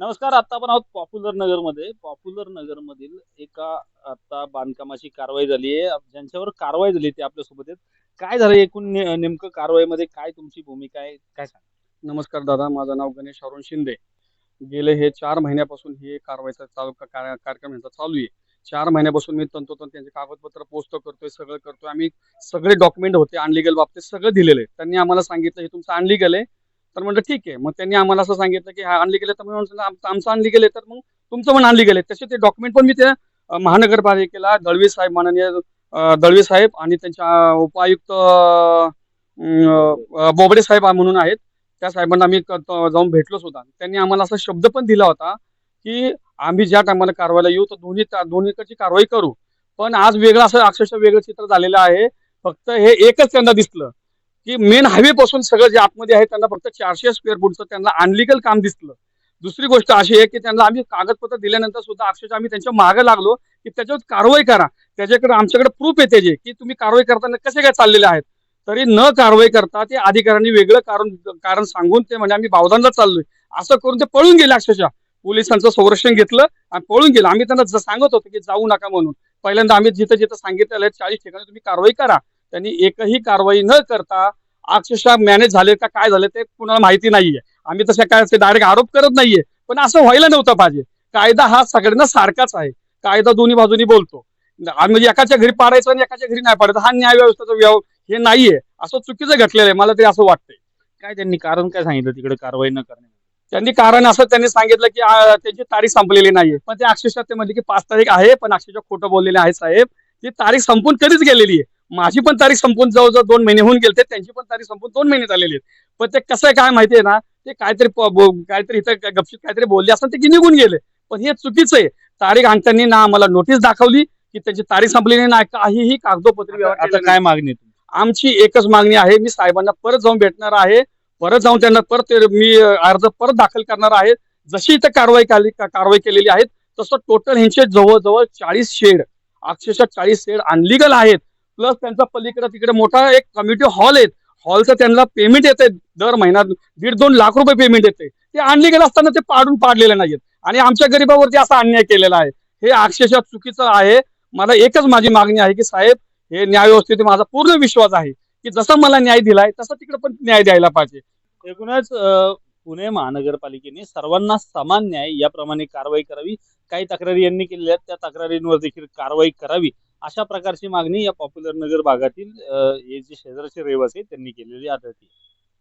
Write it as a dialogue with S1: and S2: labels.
S1: नमस्कार आता आपण आहोत पॉप्युलर नगरमध्ये. पॉप्युलर नगरमधील एका आता बांधकामाची कारवाई झाली आहे. ज्यांच्यावर कारवाई झाली ते आपल्यासोबत आहेत. काय झालं एकूण ने- नेमकं कारवाईमध्ये? काय तुमची भूमिका आहे? काय सांग
S2: नमस्कार दादा माझं नाव गणेश अरुण शिंदे. गेले हे चार महिन्यापासून हे कारवाईचा चालू का- कार्य- कार्यक्रम यांचा चालू आहे. चार महिन्यापासून मी तंतोतंत त्यांचे कागदपत्र पोस्ट करतोय सगळं करतोय. आम्ही सगळे डॉक्युमेंट होते अनलिगल बाबतीत सगळं दिलेलं आहे. त्यांनी आम्हाला सांगितलं हे तुमचं अनलिगल आहे. तर म्हणलं ठीक आहे. मग त्यांनी आम्हाला असं सांगितलं की हा अनलिगल आहे. तर म्हणून आमचं आणली गेले तर मग तुमचं पण अनलिगल आहे. तसे ते डॉक्युमेंट पण मी त्या महानगरपालिकेला दळवी साहेब माननीय दळवी साहेब आणि त्यांच्या उपायुक्त बोबडे साहेब म्हणून आहेत. त्या साहेबांना आम्ही जाऊन भेटलो सुद्धा. त्यांनी आम्हाला असा शब्द पण दिला होता की आम्ही ज्या टायमाला कारवाईला येऊ तर दोन्ही दोन्हीकडची कारवाई करू. पण आज वेगळं असं अक्षरशः वेगळं चित्र झालेलं आहे. फक्त हे एकच त्यांना दिसलं. की मेन हायवे पासून सगळं जे आतमध्ये आहे त्यांना फक्त चारशे स्क्वेअर फूटचं त्यांना अनलिगल काम दिसलं. दुसरी गोष्ट अशी आहे की त्यांना आम्ही कागदपत्र दिल्यानंतर सुद्धा अक्षरशः आम्ही त्यांच्या मागे लागलो की त्याच्यावर कारवाई करा. त्याच्याकडे आमच्याकडे प्रूफ आहे त्याचे की तुम्ही कारवाई करताना कसे काय चाललेले आहेत. तरी न कारवाई करता ते अधिकाऱ्यांनी वेगळं कारण कारण सांगून ते म्हणजे आम्ही बावधानला चाललोय. असं करून ते पळून गेले अक्षरशः. पोलिसांचं संरक्षण घेतलं आणि पळून गेलं. आम्ही त्यांना ज- सांगत होतो की जाऊ नका म्हणून. पहिल्यांदा आम्ही जिथं जिथं सांगितलेलं आहे चाळीस ठिकाणी तुम्ही कारवाई करा. त्यांनी एकही कारवाई न करता अक्षरशः मॅनेज झाले का काय झाले ते कुणाला माहिती नाहीये. आम्ही तशा काय डायरेक्ट आरोप करत नाहीये. पण असं व्हायला नव्हतं पाहिजे. कायदा हा सगळ्यांना सारखाच आहे. कायदा दोन्ही बाजूनी बोलतो. म्हणजे एकाच्या घरी पाडायचं आणि एकाच्या घरी नाही पाडायचं. हा न्याय व्यवस्थेचा व्यव हे नाहीये. असं चुकीचं घटलेलं आहे. मला तरी असं वाटतंय.
S1: काय त्यांनी कारण काय सांगितलं तिकडे कारवाई न करणे
S2: त्यांनी कारण असं त्यांनी सांगितलं की त्यांची तारीख संपलेली नाहीये. पण ते अक्षरशः ते म्हणले की पाच तारीख आहे पण अक्षरशः खोटं बोललेले आहे साहेब. ती तारीख संपून कधीच गेलेली आहे. माझी पण तारीख संपून जवळजवळ दोन महिने होऊन गेले त्यांची पण तारीख संपून दोन महिने झालेली आहेत. पण ते कसं आहे काय माहितीये ना ते काहीतरी काहीतरी इथं गपचित काहीतरी बोलले असं ते की निघून गेले. पण हे चुकीचं आहे. तारीख आणि त्यांनी ना आम्हाला नोटीस दाखवली की त्यांची तारीख संपलेली नाही काहीही कागदोपत्री व्यवहार
S1: आता काय मागणी?
S2: आमची एकच मागणी आहे मी साहेबांना परत जाऊन भेटणार आहे परत जाऊन त्यांना परत मी अर्ज परत दाखल करणार आहे. जशी इथं कारवाई कारवाई केलेली आहे तसं टोटल ह्यांचे जवळजवळ चाळीस शेड अक्षरशः चाळीस शेड अनलिगल आहेत. प्लस त्यांचा पलीकडे तिकडे मोठा एक कम्युनिटी हॉल आहे. हॉलचं त्यांना पेमेंट येते. दर महिन्यात दीड दोन लाख रुपये पेमेंट येते. ते आणले गेलं असताना ते पाडून पाडलेले नाहीत आणि आमच्या गरीबावरती असा अन्याय केलेला आहे. हे अक्षरशः चुकीचं आहे. मला एकच माझी मागणी आहे की साहेब हे न्याय व्यवस्थेत माझा पूर्ण विश्वास आहे की जसं मला न्याय दिलाय तसं तिकडे पण न्याय द्यायला पाहिजे.
S1: एकूणच पुणे महानगरपालिकेने सर्वांना समान न्याय याप्रमाणे कारवाई करावी. काही तक्रारी यांनी केलेल्या आहेत. त्या तक्रारींवर देखील कारवाई करावी. अशा प्रकारची मागणी या पॉप्युलर नगर भागातील हे जे शेजारचे रहिवासी आहेत त्यांनी केलेली आढळते.